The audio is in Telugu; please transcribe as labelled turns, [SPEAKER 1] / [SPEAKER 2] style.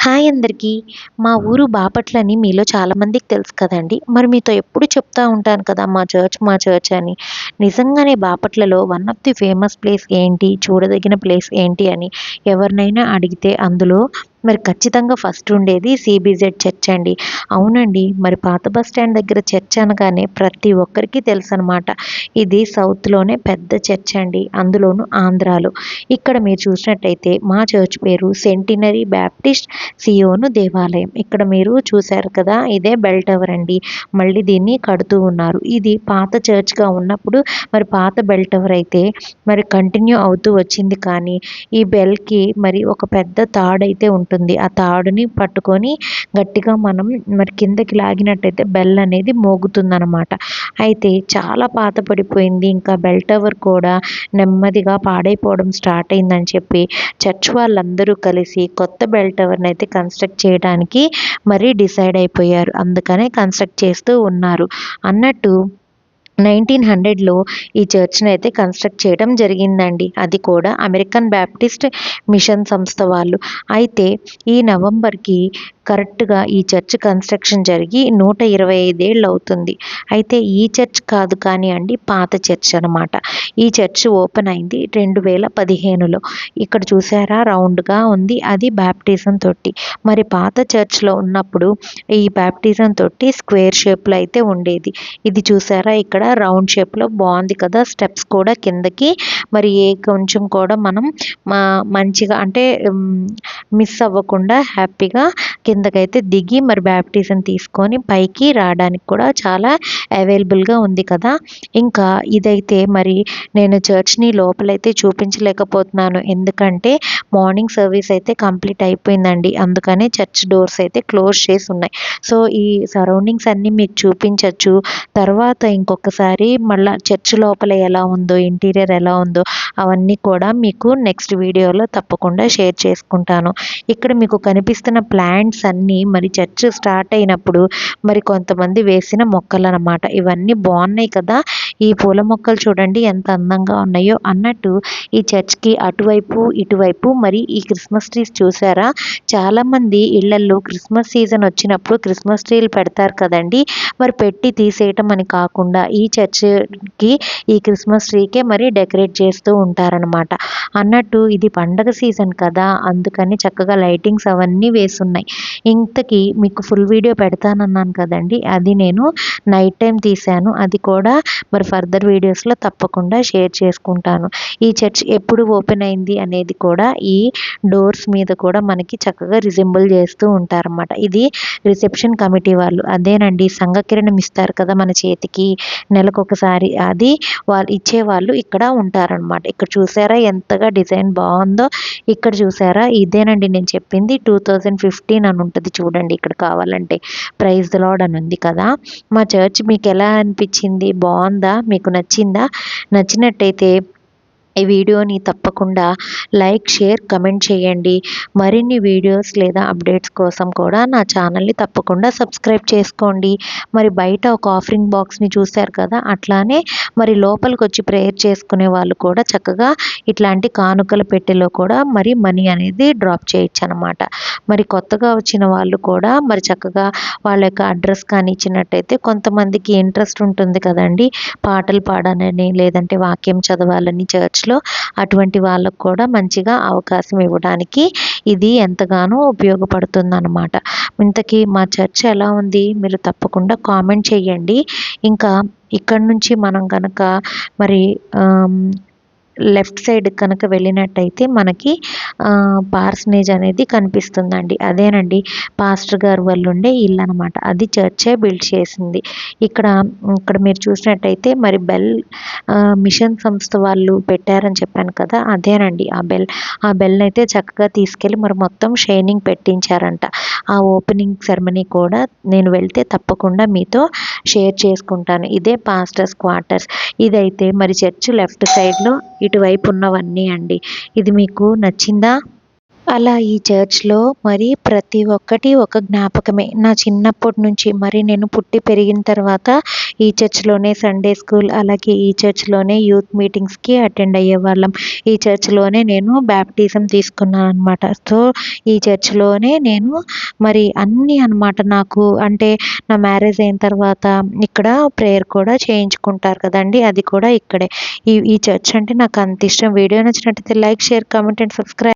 [SPEAKER 1] హాయ్ అందరికీ. మా ఊరు బాపట్లని మీలో చాలామందికి తెలుసు కదండి. మరి మీతో ఎప్పుడు చెప్తా ఉంటాను కదా మా చర్చ్ మా చర్చ్ అని. నిజంగానే బాపట్లలో one of the famous place ఏంటి చూడదగిన ప్లేస్ ఏంటి అని ఎవరినైనా అడిగితే అందులో మరి ఖచ్చితంగా ఫస్ట్ ఉండేది సిబిజెడ్ చర్చ్ అండి. అవునండి మరి పాత బస్ స్టాండ్ దగ్గర చర్చ్ అనగానే ప్రతి ఒక్కరికి తెలుసు అనమాట ఇది సౌత్లోనే పెద్ద చర్చ్ అండి అందులోను ఆంధ్రాలో. ఇక్కడ మీరు చూసినట్టయితే మా చర్చ్ పేరు సెంటినరీ బ్యాప్టిస్ట్ సియోను దేవాలయం. ఇక్కడ మీరు చూశారు కదా ఇదే బెల్ టవర్ అండి. మళ్ళీ దీన్ని కడుతూ ఉన్నారు. ఇది పాత చర్చ్గా ఉన్నప్పుడు మరి పాత బెల్ టవర్ అయితే మరి కంటిన్యూ అవుతూ వచ్చింది కానీ ఈ బెల్కి మరి ఒక పెద్ద తాడైతే ఉంటుంది ఉంటుంది. ఆ తాడుని పట్టుకొని గట్టిగా మనం మరి కిందకి లాగినట్టయితే బెల్ అనేది మోగుతుందనమాట అయితే చాలా పాత పడిపోయింది ఇంకా బెల్ టవర్ కూడా నెమ్మదిగా పాడైపోవడం స్టార్ట్ అయిందని చెప్పి చర్చ్ వాళ్ళందరూ కలిసి కొత్త బెల్ టవర్ని అయితే కన్స్ట్రక్ట్ చేయడానికి మరీ డిసైడ్ అయిపోయారు. అందుకనే కన్స్ట్రక్ట్ చేస్తూ ఉన్నారు. అన్నట్టు నైన్టీన్ హండ్రెడ్లో ఈ చర్చ్ని అయితే కన్స్ట్రక్ట్ చేయడం జరిగిందండి. అది కూడా అమెరికన్ బ్యాప్టిస్ట్ మిషన్ సంస్థ వాళ్ళు. అయితే ఈ నవంబర్కి కరెక్ట్గా ఈ చర్చ్ కన్స్ట్రక్షన్ జరిగి నూట ఇరవై ఐదేళ్ళు అవుతుంది. అయితే ఈ చర్చ్ కాదు కానీ అండి పాత చర్చ్ అనమాట ఈ చర్చ్ ఓపెన్ అయింది రెండు వేల పదిహేనులో. ఇక్కడ చూసారా రౌండ్గా ఉంది. అది బ్యాప్టిజం తొట్టి మరి పాత చర్చ్లో ఉన్నప్పుడు ఈ బ్యాప్టిజం తొట్టి స్క్వేర్ షేప్లో అయితే ఉండేది. ఇది చూసారా ఇక్కడ రౌండ్ షేప్లో బాగుంది కదా స్టెప్స్ కూడా కిందకి. మరి ఏ కొంచెం కూడా మనం మా మంచిగా అంటే మిస్ అవ్వకుండా హ్యాపీగా కింద కిందకైతే దిగి మరి బ్యాప్టిజం తీసుకొని పైకి రావడానికి కూడా చాలా అవైలబుల్గా ఉంది కదా. ఇంకా ఇదైతే మరి నేను చర్చ్ని లోపలైతే చూపించలేకపోతున్నాను. ఎందుకంటే మార్నింగ్ సర్వీస్ అయితే కంప్లీట్ అయిపోయిందండి. అందుకనే చర్చ్ డోర్స్ అయితే క్లోజ్ చేసి ఉన్నాయి. సో ఈ సరౌండింగ్స్ అన్నీ మీకు చూపించవచ్చు తర్వాత ఇంకొకసారి మళ్ళీ చర్చ్ లోపల ఎలా ఉందో ఇంటీరియర్ ఎలా ఉందో అవన్నీ కూడా మీకు నెక్స్ట్ వీడియోలో తప్పకుండా షేర్ చేసుకుంటాను. ఇక్కడ మీకు కనిపిస్తున్న ప్లాంట్స్ అన్నీ మరి చర్చ్ స్టార్ట్ అయినప్పుడు మరి కొంతమంది వేసిన మొక్కలు అనమాట ఇవన్నీ బాగున్నాయి కదా. ఈ పూల మొక్కలు చూడండి ఎంత అందంగా ఉన్నాయో. అన్నట్టు ఈ చర్చ్కి అటువైపు ఇటువైపు మరి ఈ క్రిస్మస్ ట్రీస్ చూసారా? చాలామంది ఇళ్ళలో క్రిస్మస్ సీజన్ వచ్చినప్పుడు క్రిస్మస్ ట్రీలు పెడతారు కదండి. మరి పెట్టి తీసేయటం అని కాకుండా ఈ చర్చ్కి ఈ క్రిస్మస్ ట్రీకే మరి డెకరేట్ చేస్తూ ఉంటారనమాట అన్నట్టు ఇది పండగ సీజన్ కదా అందుకని చక్కగా లైటింగ్స్ అవన్నీ వేసున్నాయి. ఇంతకీ మీకు ఫుల్ వీడియో పెడతానన్నాను కదండి. అది నేను నైట్ టైం తీశాను. అది కూడా మరి ఫర్దర్ వీడియోస్లో తప్పకుండా షేర్ చేసుకుంటాను. ఈ చర్చ్ ఎప్పుడు ఓపెన్ అయింది అనేది కూడా ఈ డోర్స్ మీద కూడా మనకి చక్కగా రిజెంబుల్ చేస్తూ ఉంటారన్నమాట. ఇది రిసెప్షన్ కమిటీ వాళ్ళు. అదేనండి సంఘకిరణం ఇస్తారు కదా మన చేతికి. నెలకొకసారి అది వాళ్ళు ఇచ్చేవాళ్ళు ఇక్కడ ఉంటారనమాట ఇక్కడ చూసారా ఎంతగా డిజైన్ బాగుందో? ఇక్కడ చూసారా? ఇదేనండి నేను చెప్పింది టూ థౌజండ్ ఫిఫ్టీన్ అని ఉంటుంది చూడండి ఇక్కడ కావాలంటే. ప్రైజ్ లాడ్ అని ఉంది కదా. మా చర్చ్ మీకు ఎలా అనిపించింది? బాగుందా? మీకు నచ్చిందా? నచ్చినట్టయితే ఈ వీడియోని తప్పకుండా లైక్ షేర్ కమెంట్ చేయండి. మరిన్ని వీడియోస్ లేదా అప్డేట్స్ కోసం కూడా నా ఛానల్ని తప్పకుండా సబ్స్క్రైబ్ చేసుకోండి. మరి బయట ఒక ఆఫరింగ్ బాక్స్ని చూశారు కదా అట్లానే మరి లోపలికి వచ్చి ప్రేయర్ చేసుకునే వాళ్ళు కూడా చక్కగా ఇట్లాంటి కానుకల పెట్టెలో కూడా మరి మనీ అనేది డ్రాప్ చేయొచ్చు అనమాట మరి కొత్తగా వచ్చిన వాళ్ళు కూడా మరి చక్కగా వాళ్ళ యొక్క అడ్రస్ కానీ ఇచ్చినట్టయితే కొంతమందికి ఇంట్రెస్ట్ ఉంటుంది కదండి. పాటలు పాడాలని లేదంటే వాక్యం చదవాలని చర్చ్లో ఇంట్లో అటువంటి వాళ్ళకు కూడా మంచిగా అవకాశం ఇవ్వడానికి ఇది ఎంతగానో ఉపయోగపడుతుంది అనమాట ఇంతకీ మా చర్చ్ ఎలా ఉంది? మీరు తప్పకుండా కామెంట్ చేయండి. ఇంకా ఇక్కడ నుంచి మనం కనుక మరి లెఫ్ట్ సైడ్ కనుక వెళ్ళినట్టయితే మనకి పార్సనేజ్ అనేది కనిపిస్తుందండి. అదేనండి పాస్టర్ గారు వాళ్ళు ఉండే ఇల్లు అనమాట అది చర్చే బిల్డ్ చేసింది. ఇక్కడ ఇక్కడ మీరు చూసినట్టయితే మరి బెల్ మిషన్ సంస్థ వాళ్ళు పెట్టారని చెప్పాను కదా అదేనండి. ఆ బెల్ ఆ బెల్ అయితే చక్కగా తీసుకెళ్ళి మరి మొత్తం షైనింగ్ పెట్టించారంట. ఆ ఓపెనింగ్ సెరమనీ కూడా నేను వెళ్తే తప్పకుండా మీతో షేర్ చేసుకుంటాను. ఇదే పాస్టర్స్ క్వార్టర్స్ ఇదైతే మరి చర్చ్ లెఫ్ట్ సైడ్లో ఇటువైపు ఉన్నవన్నీ అండి. ఇది మీకు నచ్చిందా? అలా ఈ చర్చ్లో మరి ప్రతి ఒక్కటి ఒక జ్ఞాపకమే. నా చిన్నప్పటి నుంచి మరి నేను పుట్టి పెరిగిన తర్వాత ఈ చర్చ్లోనే సండే స్కూల్ అలాగే ఈ చర్చ్లోనే యూత్ మీటింగ్స్కి అటెండ్ అయ్యేవాళ్ళం. ఈ చర్చ్లోనే నేను బ్యాప్టిజం తీసుకున్నాను అనమాట సో ఈ చర్చ్లోనే నేను మరి అన్నీ అనమాట నాకు అంటే నా మ్యారేజ్ అయిన తర్వాత ఇక్కడ ప్రేయర్ కూడా చేయించుకుంటారు కదండి అది కూడా ఇక్కడే. ఈ ఈ చర్చ్ అంటే నాకు అంత ఇష్టం. వీడియో నచ్చినట్టయితే like share comment and subscribe